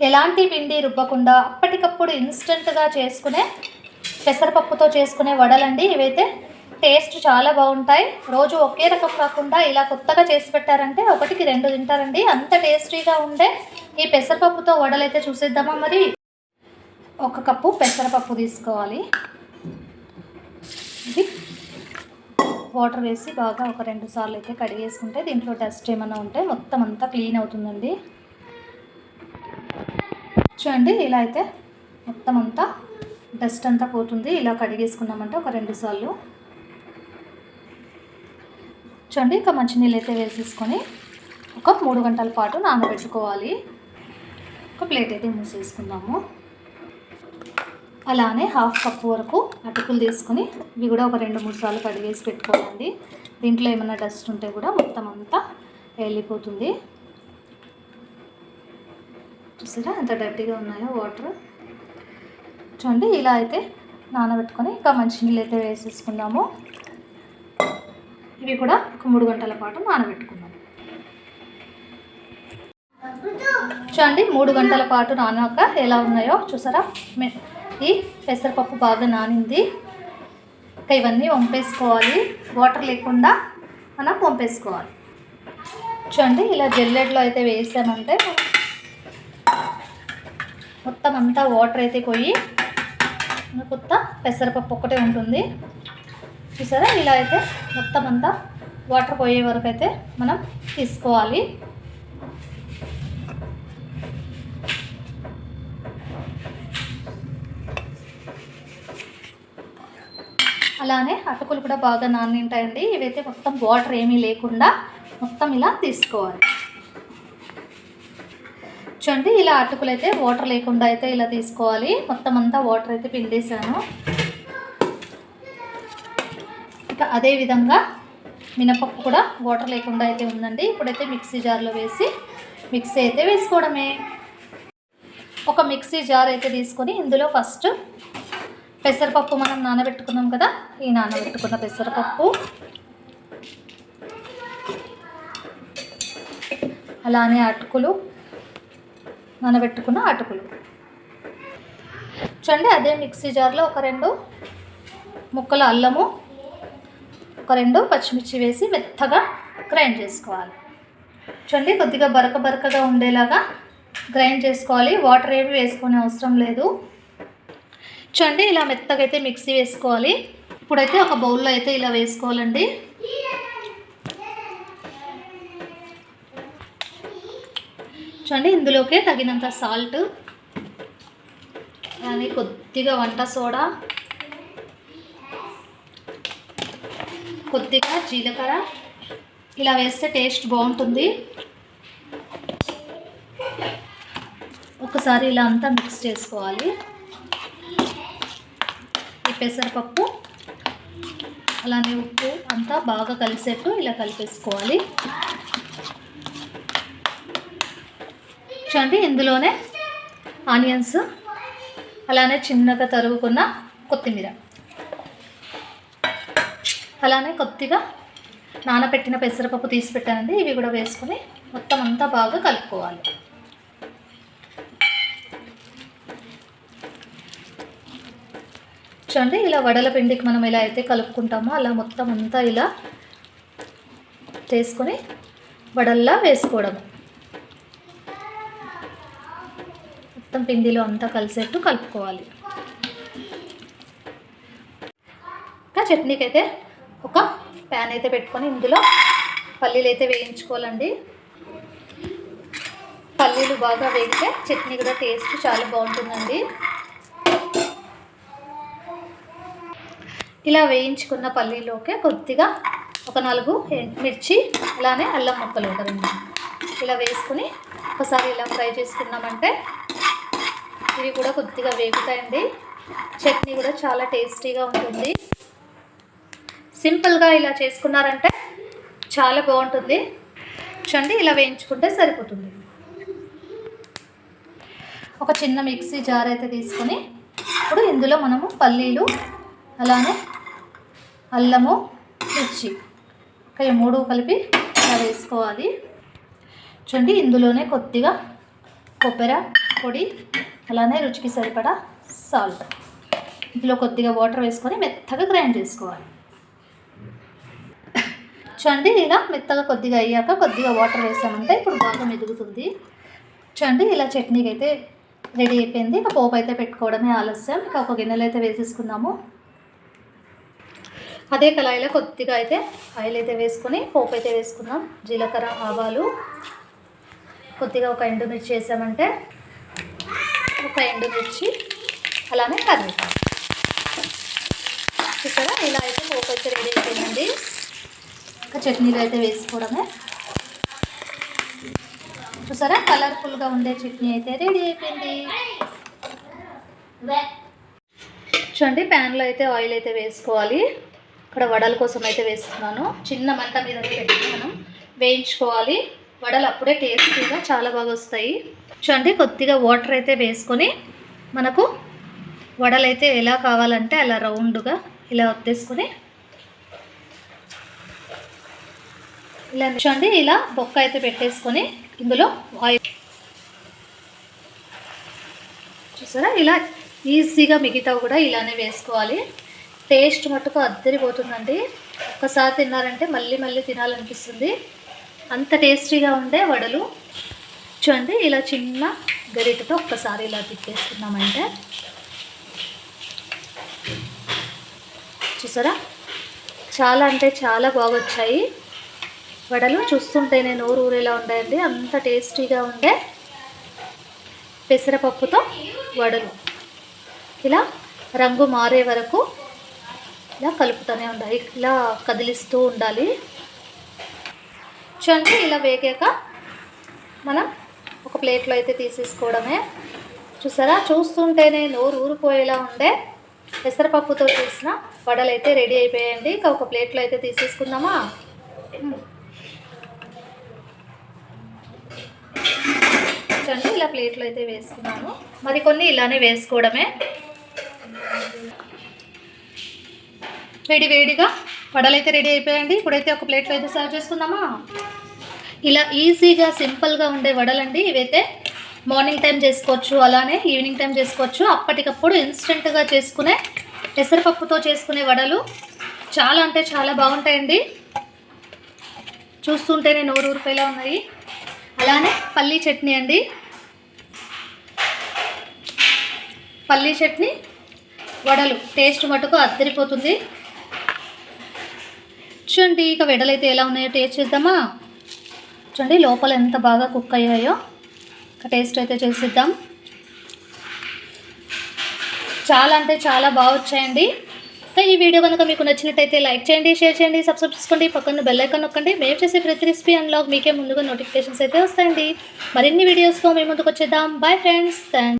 ఎలాంటి పిండి రుబ్బకుండా అప్పటికప్పుడు ఇన్స్టెంట్గా చేసుకునే పెసరపప్పుతో చేసుకునే వడలండి. ఇవైతే టేస్ట్ చాలా బాగుంటాయి. రోజు ఒకే రకం కాకుండా ఇలా కొత్తగా చేసి పెట్టారంటే ఒకటికి రెండు తింటారండి. అంత టేస్టీగా ఉండే ఈ పెసరపప్పుతో వడలైతే చూసేద్దామా మరి? ఒక కప్పు పెసరపప్పు తీసుకోవాలి. ఇది వాటర్ వేసి బాగా ఒక రెండు సార్లు అయితే కడిగేసుకుంటే దీంట్లో డస్ట్ ఏమైనా ఉంటే మొత్తం అంతా క్లీన్ అవుతుందండి. చూడండి ఇలా అయితే మొత్తం అంతా డస్ట్ అంతా పోతుంది. ఇలా కడిగేసుకున్నామంటే ఒక రెండు సార్లు. చూడండి ఇంకా మంచినీళ్ళు అయితే వేసేసుకొని ఒక మూడు గంటల పాటు నానబెట్టుకోవాలి. ఒక ప్లేట్ అయితే మూసేసుకుందాము. అలానే హాఫ్ కప్ వరకు అటుకులు తీసుకొని ఇవి కూడా ఒక రెండు మూడు సార్లు కడిగేసి పెట్టుకోవాలండి. దీంట్లో ఏమైనా డస్ట్ ఉంటే కూడా మొత్తం అంతా వెళ్ళిపోతుంది చూసారా ఎంత డర్టీగా ఉన్నాయో వాటర్. చూడండి ఇలా అయితే నానబెట్టుకొని ఇంకా మంచినీళ్ళు అయితే వేసేసుకుందాము ఇవి కూడా ఒక మూడు గంటల పాటు నానబెట్టుకుందాం. చూడండి మూడు గంటల పాటు నానాక ఎలా ఉన్నాయో చూసారా? ఈ పెసరపప్పు బాగా నానింది. ఇంకా ఇవన్నీ వంపేసుకోవాలి. వాటర్ లేకుండా మనం వంపేసుకోవాలి. చూడండి ఇలా జెల్లెడ్లో అయితే వేసామంటే మొత్తం అంతా వాటర్ అయితే పోయి కొత్త పెసరపప్పు ఒక్కటే ఉంటుంది. చూసారా? ఇలా అయితే మొత్తం అంతా వాటర్ పోయే వరకు అయితే మనం తీసుకోవాలి. అలానే అటుకులు కూడా బాగా నానింటాయండి. ఇవైతే మొత్తం వాటర్ ఏమీ లేకుండా మొత్తం ఇలా తీసుకోవాలి. చూడండి ఇలా అటుకులు అయితే వాటర్ లేకుండా అయితే ఇలా తీసుకోవాలి. మొత్తం అంతా వాటర్ అయితే పిండేసాను ఇక అదే విధంగా మినపప్పు కూడా వాటర్ లేకుండా అయితే ఉందండి. ఇప్పుడైతే మిక్సీ జార్లో వేసి మిక్సీ అయితే వేసుకోవడమే. ఒక మిక్సీ జార్ అయితే తీసుకొని ఇందులో ఫస్ట్ పెసరపప్పు మనం నానబెట్టుకున్నాం కదా ఈ నానబెట్టుకున్న పెసరపప్పు. అలానే అటుకులు నానబెట్టుకున్న అటుకులు. చూడండి అదే మిక్సీ జార్లో ఒక రెండు ముక్కల అల్లము ఒక రెండు పచ్చిమిర్చి వేసి మెత్తగా గ్రైండ్ చేసుకోవాలి. చూడండి కొద్దిగా బరక బరకగా ఉండేలాగా గ్రైండ్ చేసుకోవాలి. వాటర్ ఏమి వేసుకునే అవసరం లేదు. చూడండి ఇలా మెత్తగా అయితే మిక్సీ వేసుకోవాలి. ఇప్పుడైతే ఒక బౌల్లో అయితే ఇలా వేసుకోవాలండి. చూడండి ఇందులోకే తగినంత సాల్ట్ అలానే కొద్దిగా వంట సోడా. కొద్దిగా జీలకర్ర. ఇలా వేస్తే టేస్ట్ బాగుంటుంది. ఒకసారి ఇలా అంతా మిక్స్ చేసుకోవాలి. ఈ పెసరపప్పు అలానే ఉప్పు అంతా బాగా కలిసేట్టు ఇలా కలిపేసుకోవాలి. చూడండి ఇందులోనే ఆనియన్స్ అలానే చిన్నగా తరుగుకున్న కొత్తిమీర. అలానే కొద్దిగా నానబెట్టిన పెసరపప్పు తీసి పెట్టానండి ఇవి కూడా వేసుకొని మొత్తం అంతా బాగా కలుపుకోవాలి. చూడండి ఇలా వడల పిండికి మనం ఎలా అయితే కలుపుకుంటామో అలా మొత్తం అంతా ఇలా చేసుకొని వడల్లా వేసుకోవడం మొత్తం పిండిలో అంతా కలిసేట్టు కలుపుకోవాలి. ఇంకా చట్నీకి అయితే ఒక ప్యాన్ అయితే పెట్టుకొని ఇందులో పల్లీలు అయితే వేయించుకోవాలండి. పల్లీలు బాగా వేగితే చట్నీ కూడా టేస్ట్ చాలా బాగుంటుందండి. ఇలా వేయించుకున్న పల్లీలోకి కొద్దిగా ఒక నాలుగు మిర్చి అలానే అల్లం ముక్కలు ఉంటారండి ఇలా వేసుకుని ఒకసారి ఇలా ఫ్రై చేసుకున్నామంటే ఇవి కూడా కొద్దిగా వేగుతాయండి. చట్నీ కూడా చాలా టేస్టీగా ఉంటుంది. సింపుల్గా ఇలా చేసుకున్నారంటే చాలా బాగుంటుంది. చూడండి ఇలా వేయించుకుంటే సరిపోతుంది. ఒక చిన్న మిక్సీ జార్ అయితే తీసుకొని ఇప్పుడు ఇందులో మనము పల్లీలు అలానే అల్లము మిర్చి ఒక మూడు కలిపి ఇలా వేసుకోవాలి. చూడండి ఇందులోనే కొద్దిగా కొబ్బరి పొడి అలానే రుచికి సరిపడా సాల్ట్. ఇందులో కొద్దిగా వాటర్ వేసుకొని మెత్తగా గ్రైండ్ చేసుకోవాలి. చూడండి ఇలా మెత్తగా కొద్దిగా అయ్యాక కొద్దిగా వాటర్ వేసామంటే ఇప్పుడు బాగా మెదుగుతుంది. చూడండి ఇలా చట్నీకి అయితే రెడీ అయిపోయింది. ఇక పోపు అయితే పెట్టుకోవడమే ఆలస్యం. ఇక ఒక గిన్నెలు అయితే వేసేసుకున్నాము అదే కళాయిలో కొద్దిగా అయితే ఆయిల్ అయితే వేసుకొని పోపు అయితే వేసుకుందాం. జీలకర్ర ఆవాలు కొద్దిగా ఒక ఎండుమిర్చి వేసామంటే ఒక ఎండుమిర్చి అలానే కరివేపాకు చూసారా? ఇలా అయితే పోపు అయితే రెడీ అయిపోయిందండి. ఇంకా చట్నీలు అయితే వేసుకోవడమే. చూసారా? కలర్ఫుల్గా ఉండే చట్నీ అయితే రెడీ అయిపోయింది. చూడండి ప్యాన్లో అయితే ఆయిల్ అయితే వేసుకోవాలి. ఇక్కడ వడల కోసం అయితే వేస్తున్నాను. చిన్న మంట మీద పెట్టి మనం వేయించుకోవాలి. వడలు అప్పుడే టేస్టీగా చాలా బాగా వస్తాయి. చూడండి కొద్దిగా వాటర్ అయితే వేసుకొని మనకు వడలు అయితే ఎలా కావాలంటే అలా రౌండ్గా ఇలా వత్తేసుకొని ఇలా చూడండి ఇలా బొక్క అయితే పెట్టేసుకొని ఇందులో ఆయిల్ చూసారా? ఇలా ఈజీగా మిగతావి కూడా ఇలానే వేసుకోవాలి. టేస్ట్ మటుకు అద్దరిపోతుందండి. ఒక్కసారి తిన్నారంటే మళ్ళీ మళ్ళీ తినాలనిపిస్తుంది. అంత టేస్టీగా ఉండే వడలు. చూడండి ఇలా చిన్న గరిటతో ఒక్కసారి ఇలా తిప్పేసుకున్నామంటే. చూసారా? చాలా అంటే చాలా బాగా వచ్చాయి వడలు. చూస్తుంటేనే నోరు ఊరేలా ఉండేయండి. అంత టేస్టీగా ఉండే పెసరపప్పుతో వడలు. ఇలా రంగు మారే వరకు ఇలా కలుపుతూనే ఉండాలి. ఇలా కదిలిస్తూ ఉండాలి. చూడండి ఇలా వేగాక మనం ఒక ప్లేట్లో అయితే తీసేసుకోవడమే. చూసారా? చూస్తుంటేనే నోరు ఊరిపోయేలా ఉండే. పెసరపప్పుతో చేసిన వడలు అయితే రెడీ అయిపోయాయండి. ఇక ఒక ప్లేట్లో అయితే తీసేసుకుందామా? చూడండి ఇలా ప్లేట్లో అయితే వేసుకున్నాను. మరి కొన్ని ఇలానే వేసుకోవడమే. వేడి వేడిగా వడలు అయితే రెడీ అయిపోయాయండి. ఇప్పుడైతే ఒక ప్లేట్లో అయితే సర్వ్ చేసుకుందామా? ఇలా ఈజీగా సింపుల్గా ఉండే వడలండి ఇవైతే మార్నింగ్ టైం చేసుకోవచ్చు అలానే ఈవినింగ్ టైం చేసుకోవచ్చు. అప్పటికప్పుడు ఇన్స్టెంట్గా చేసుకునే పెసరపప్పుతో చేసుకునే వడలు చాలా అంటే చాలా బాగుంటాయండి. చూస్తుంటేనే నోరు రూపాయలా ఉన్నాయి. అలానే పల్లీ చట్నీ అండి. పల్లీ చట్నీ వడలు టేస్ట్ మటుకు అద్దరిపోతుంది. చూడండి ఇక వడలైతే ఎలా ఉన్నాయో టేస్ట్ చేద్దామా? చూడండి లోపల ఎంత బాగా కుక్ అయ్యాయో. ఇక టేస్ట్ అయితే చేసిద్దాం. చాలా అంటే చాలా బాగా వచ్చాయండి. ఈ వీడియో కనుక మీకు నచ్చినట్టయితే లైక్ చేయండి షేర్ చేయండి సబ్స్క్రైబ్ చేసుకోండి పక్కన బెల్ ఐకాన్ నొక్కండి. మేము చేసే ప్రతి రెసిపీ అన్లాగ్ మీకే ముందుగా నోటిఫికేషన్స్ అయితే వస్తాయండి. మరిన్ని వీడియోస్తో మేము ముందుకు వచ్చేద్దాం. Bye friends thank